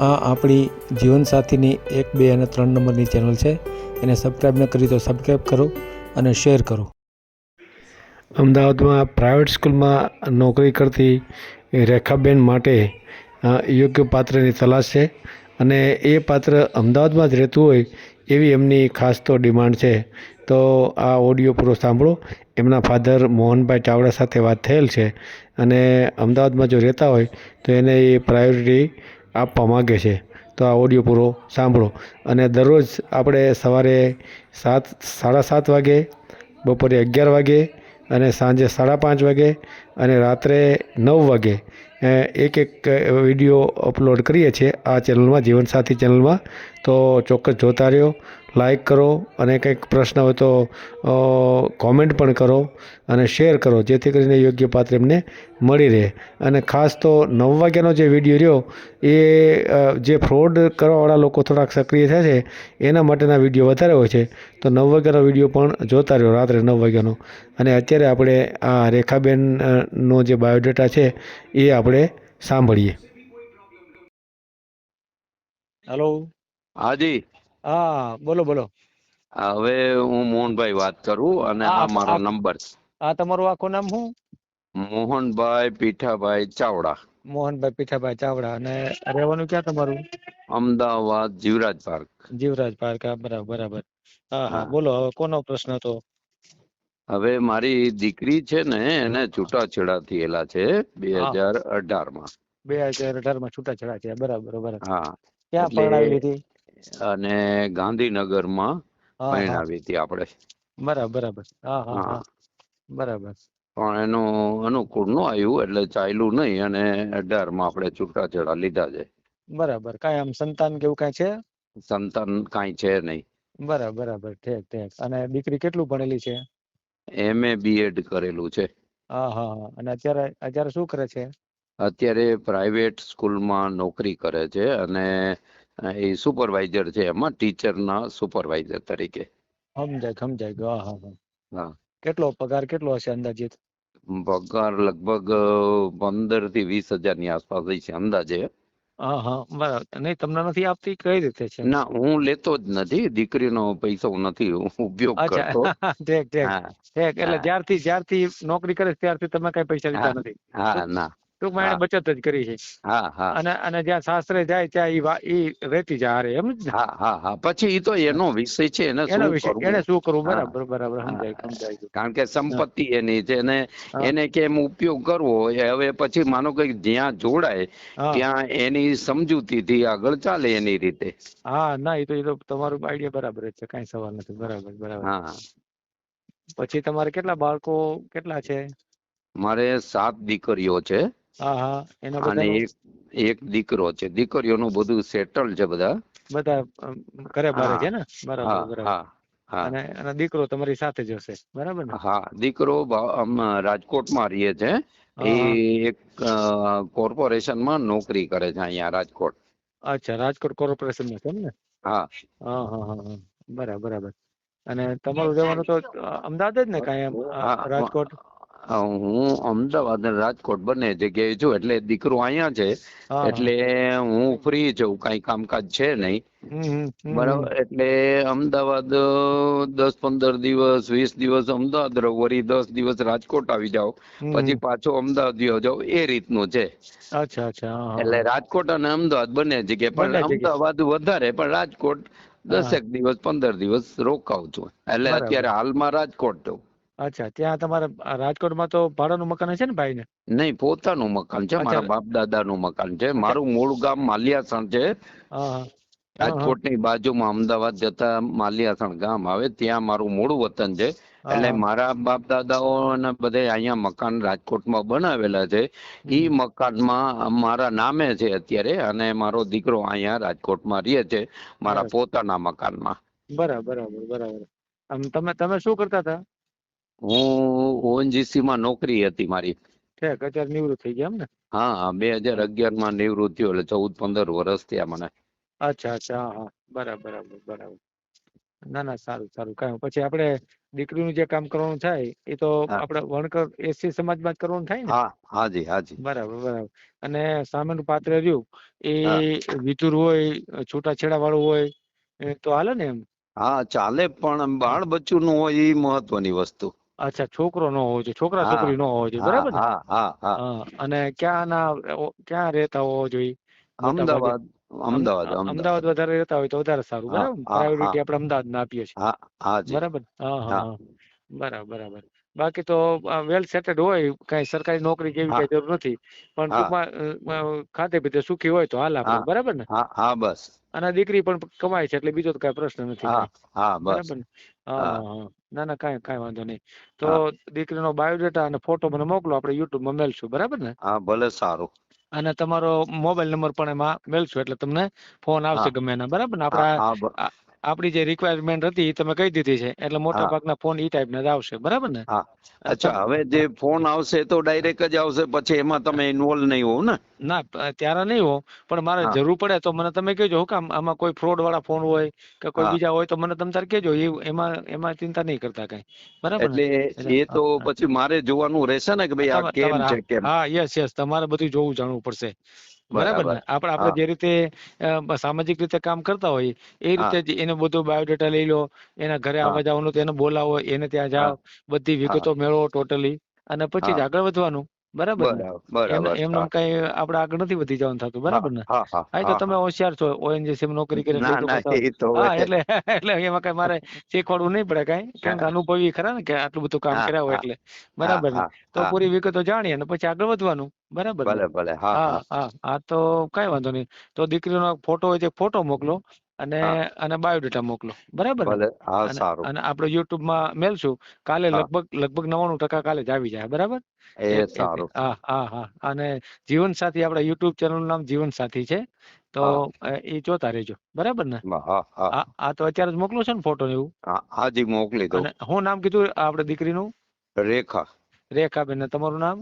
આ આપણી જીવનસાથીની એક, બે અને ત્રણ નંબરની ચેનલ છે. એને સબસ્ક્રાઈબ ન કરી તો સબસ્ક્રાઈબ કરો અને શેર કરો. અમદાવાદમાં પ્રાઇવેટ સ્કૂલમાં નોકરી કરતી રેખાબેન માટે યોગ્ય પાત્રની તલાશ છે અને એ પાત્ર અમદાવાદમાં જ રહેતું હોય એવી એમની ખાસ તો ડિમાન્ડ છે. તો આ ઓડિયો પૂરો સાંભળો. એમના ફાધર મોહનભાઈ ચાવડા સાથે વાત થયેલ છે અને અમદાવાદમાં જો રહેતા હોય તો એને એ પ્રાયોરિટી આપવા માગે છે. તો આ ઓડિયો પૂરો સાંભળો. અને દરરોજ આપણે સવારે સાત, સાડા સાત વાગે, બપોરે અગિયાર વાગે અને સાંજે સાડા પાંચ વાગે અને રાત્રે નવ વાગે એક એક વીડિયો અપલોડ કરીએ છીએ આ ચેનલમાં, જીવનસાથી ચેનલમાં. તો ચોક્કસ જોતા રહ્યો, લાઈક કરો અને કંઈક પ્રશ્ન હોય તો કોમેન્ટ પણ કરો અને શેર કરો, જેથી કરીને યોગ્ય પાત્ર એમને મળી રહે. અને ખાસ તો નવ વાગ્યાનો જે વીડિયો રહ્યો, એ જે ફ્રોડ કરવાવાળા લોકો થોડાક સક્રિય થાય છે, એના માટેના વીડિયો વધારે હોય છે. તો નવ વાગ્યાનો વીડિયો પણ જોતા રહ્યો, રાત્રે નવ વાગ્યાનો. અને અત્યારે આપણે આ રેખાબેનનો જે બાયોડેટા છે, એ આપણે સાંભળીએ. હેલો હાજી હા બોલો બોલો. હવે હું મોહનભાઈ વાત કરું અને આ મારો નંબર આ તમારું આખું નામ શું? મોહનભાઈ પીઠાભાઈ ચાવડા. મોહનભાઈ પીઠાભાઈ ચાવડા. અને રહેવાનું ક્યાં તમારું? અમદાવાદ જીવરાજ પાર્ક. જીવરાજ પાર્ક હા, બરાબર બરાબર. હા હા હા. બોલો હવે કોનો પ્રશ્ન હતો? હવે મારી દીકરી છે ને એને છૂટાછેડા થયેલા છે બે. હજાર અઢારમાં બે હજાર અઢારમાં છૂટાછેડા થયા બરાબર બરાબર. હા. ક્યાં પરણાવી હતી અને ગાંધીનગરમાં હા હા. પરણાવી હતી આપણે. બરાબર બરાબર. હા હા હા. હા. બરાબર. પણ એનું અનુકૂળ ન આવ્યું એટલે ચાલ્યું નહીં અને અઢારમાં આપણે છૂટાછેડા લીધા છે. બરાબર. કાંઈ આમ સંતાન કેવું કઈ કાંઈ છે? સંતાન કાંઈ છે નહીં. બરાબર બરાબર. ઠેક ઠેક. અને દીકરી કેટલું ભણેલી છે? એમએ બીએડ કરેલું છે. હા હા અને અત્યારે અત્યારે શું કરે છે? અત્યારે પ્રાઇવેટ સ્કૂલમાં નોકરી કરે છે અને એ સુપરવાઇઝર છે એમાં ટીચરના સુપરવાઇઝર તરીકે. સમજાય સમજાય. ગયો હા હા. હા. કેટલો પગાર કેટલો હશે અંદાજિત? પગાર લગભગ પંદરથી વીસ હજારની આસપાસ હશે અંદાજે. હા હા બરાબર. નહીં તમને નથી આપતી? કઈ રીતે છે? ના હું લેતો જ નથી. દીકરીનો પૈસો નથી હું ઉપયોગ કરતો. ઠીક ઠીક. ઠીક એટલે. જ્યારથી જ્યારથી નોકરી કરે ત્યારથી તમે કઈ પૈસા લીધા નથી. હા ના. ટૂંકમાં એને બચત જ કરી છે. હા હા. અને અને જ્યાં શાસ્ત્રે જાય ત્યાં એ રહેતી જાય હારે એમ જ હા હા હા. પછી એ તો એનો વિષય છે એને એના શું વિશે એને શું કરવું? બરાબર બરાબર સમજાય સમજાય કારણ કે સંપત્તિ એની છે અને એને કેમ ઉપયોગ કરવો એ હવે પછી માનો કે જ્યાં જોડાય ત્યાં એની સમજૂતીથી આગળ ચાલે એની રીતે. હા ના એ તો એ તો તમારું આઈડિયા બરાબર છે કઈ સવાલ નથી. બરાબર બરાબર. હા. પછી તમારે કેટલા બાળકો કેટલા છે? મારે સાત દીકરીઓ છે. અને એક દીકરો છે. દીકરીઓનું બધું સેટલ છે બધા. બધા ઘરે બારે છે ને? બરાબર અને અને દીકરો તમારી સાથે જ હશે. બરાબર ને? હા દીકરો રાજકોટમાં રહે છે. એ એક કોર્પોરેશનમાં નોકરી કરે છે અહીંયા રાજકોટ. અચ્છા રાજકોટ કોર્પોરેશનમાં છે ને? હા. હા હા હા બરાબર બરાબર. અને તમારું જવાનું તો અમદાવાદ જ ને કાંઈ રાજકોટ? હું અમદાવાદ અને રાજકોટ બંને જગ્યાએ છું એટલે દીકરો અહીંયા છે એટલે હું ફ્રી છું કઈ કામકાજ છે નહીં. બરાબર એટલે અમદાવાદ દસ પંદર દિવસ વીસ દિવસ અમદાવાદ રહો વળી દસ દિવસ રાજકોટ આવી જાઓ પછી પાછો અમદાવાદ વયો જાઓ એ રીતનું છે. અચ્છા અચ્છા એટલે રાજકોટ અને અમદાવાદ બંને જગ્યાએ પણ. અમદાવાદ વધારે પણ રાજકોટ દસેક દિવસ પંદર દિવસ રોકાઉં છું. એટલે અત્યારે હાલમાં રાજકોટ છું. અચ્છા ત્યાં તમારે રાજકોટમાં તો ભાડાનું મકાન હશે ને ભાઈ ને નહીં પોતાનું મકાન છે. મારા બાપ દાદાનું મકાન છે. મારું મૂળ ગામ માલિયાસણ છે. રાજકોટની રાજકોટની બાજુમાં અમદાવાદ જતા માલિયાસણ ગામ આવે ત્યાં મારું મૂળ વતન છે. એટલે મારા બાપ દાદાઓ અને બધે અહીંયા મકાન રાજકોટમાં બનાવેલા છે. ઈ હમ. મકાનમાં મારા નામે છે અત્યારે અને મારો દીકરો અહીંયા રાજકોટમાં રહે છે મારા પોતાના મકાનમાં. બરાબર બરાબર બરાબર. તમે તમે શું કરતા હતા? હું ઓએનજીસી માં નોકરી હતી મારી. ઠેક અત્યારે નિવૃત્ત થઈ ગયા એમ ને? હા બે હજાર અગિયારમાં નિવૃત્ત થયો એટલે ચૌદ પંદર વર્ષ થયા મને. અચ્છા અચ્છા હા હા બરાબર બરાબર બરાબર. ના ના સારું સારું કાંઈ પછી આપણે દીકરીનું જે કામ કરવાનું થાય એ તો હા. આપણે વણકર એસી સમાજમાં જ કરવાનું થાય ને? હા હાજી હાજી. બરાબર બરાબર. અને સામેનું પાત્ર રહ્યું એ વિતુર હોય છૂટાછેડા વાળું હોય તો હાલે ને એમ? હા ચાલે પણ બાળ બચ્ચું નું હોય એ મહત્વની વસ્તુ. અચ્છા છોકરો ન હોવો જોઈએ છોકરા છોકરી ન હોવો જોઈએ બરાબર હા હા હા. અને ક્યાં ના ક્યાં રહેતા હોવો જોઈએ? અમદાવાદ અમદાવાદ અમદાવાદ. વધારે રહેતા હોય તો વધારે સારું બરાબર? પ્રાયોરિટી આપણે અમદાવાદ આપીએ છીએ. બરાબર? હા. હા. બરાબર બરાબર. બાકી તો વેલ સેટેડ હોય કઈ સરકારી નોકરી જેવી કઈ જરૂર નથી. પણ ટૂંકમાં ખાતે પીતે સુખી હોય તો હાલ આપણે બરાબર ને? હા બસ. અને દીકરી પણ કમાય છે એટલે બીજો તો કઈ પ્રશ્ન નથી હા હા બરાબર ને? હા ના ના કાંઈ કાંઈ વાંધો નહીં. તો દીકરીનો બાયોડેટા અને ફોટો મને મોકલો આપણે યુટ્યુબમાં મેલશું બરાબર ને? હા ભલે સારું. અને તમારો મોબાઈલ નંબર પણ એમાં મેલશું એટલે તમને ફોન આવશે ગમે એના બરાબર ને? આપણા આપણી જે રિક્વાયરમેન્ટ હતી એ તમે કહી દીધી છે. એટલે મોટા ભાગના ફોન ઈ ટાઈપના જ આવશે. બરાબર ને? હા. અચ્છા હવે જે ફોન આવશે તો ડાયરેક્ટ જ આવશે પછી એમાં તમે ઇન્વોલ્વ નહીં હોવ ને? ના ત્યારે નહીં હોવ. પણ મારે જરૂર પડે તો મને તમે કહેજો કે કામ આમાં કોઈ ફ્રોડ વાળા ફોન હોય કે કોઈ બીજા હોય તો મને તમે તારે કહેજો. એ એમાં એમાં ચિંતા નહીં કરતા કઈ. બરાબર એટલે એ તો. પછી મારે જોવાનું રહેશે ને કે ભાઈ આ કેમ છે કેમ? હા યસ યસ. તમારે બધું જોવું જાણવું પડશે. બરાબર ને? આપણે આપણે જે રીતે સામાજિક રીતે કામ કરતા હોઈએ એ રીતે જ એનો બધો બાયોડેટા લઈ લો એના ઘરે. આવવા જવાનું તેને બોલાવો એને ત્યાં જાઓ બધી વિગતો મેળવો ટોટલી અને પછી જ આગળ વધવાનું. બરાબર એમને કઈ આપણે આગળ નથી વધી જવાનું થતું બરાબર ને? હા તો તમે હોશિયાર છો ઓએનજીસી માં નોકરી કરી એટલે એટલે એટલે એમાં કઈ મારે શીખવાડવું નહીં પડે કઈ. કારણ કે અનુભવી ખરા ને કે આટલું બધું કામ કર્યા હોય એટલે. બરાબર ને? તો પૂરી વિગતો જાણીએ અને પછી આગળ વધવાનું બરાબર ભલે ભલે. હા હા હા. હા હા તો કઈ વાંધો નહીં. તો દીકરીનો ફોટો હોય તો ફોટો મોકલો. અને અને બાયોડેટા મોકલો. બરાબર હા અને સારું. અને આપણે યુટ્યુબમાં મેલશું. કાલે લગભગ લગભગ નવાણું ટકા કાલે જ આવી જાય. બરાબર? એ સારું. હા હા હા. અને જીવન સાથી આપણા યુટ્યુબ ચેનલનું નામ જીવન સાથી છે. તો એ જોતા રહેજો. બરાબર ને? હા તો અત્યારે જ મોકલો છે ને ફોટો ને એવું? હા જી મોકલી અને હું નામ કીધું આપણે દીકરીનું? રેખા. રેખાબેન બેન તમારું નામ?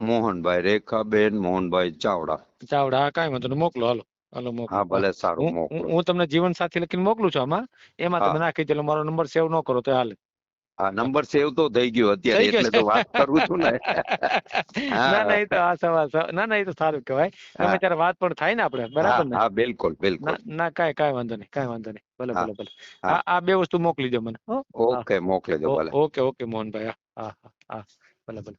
મોહનભાઈ. રેખાબેન મોહનભાઈ ચાવડા. ચાવડા. કાંઈ વાંધો મોકલો હાલો. હાલો મોકલો હા ભલે સારું હું હું મોકલો. હું તમને જીવન સાથી લખીને મોકલું છું આમાં. એમાં તમે નાખી દો મારો નંબર સેવ ન કરો તો હાલે. હા નંબર સેવ તો થઈ ગયો અત્યારે એટલે તો વાત કરું છું ને. ના ના એ તો આ સવા ના ના એ તો સારું કહેવાય. તમે ત્યારે વાત પણ થાય ને આપણે બરાબર ને? હા બિલકુલ બિલકુલ. ના કાંઈ કાંઈ વાંધો નહીં કાંઈ વાંધો નહીં. ભલે ભલે ભલે. હા. આ આ બે વસ્તુ મોકલી દો મને ઓકે મોકલી દો ભલે. ઓકે ઓકે મોહનભાઈ હા હા હા હા ભલે. ભલે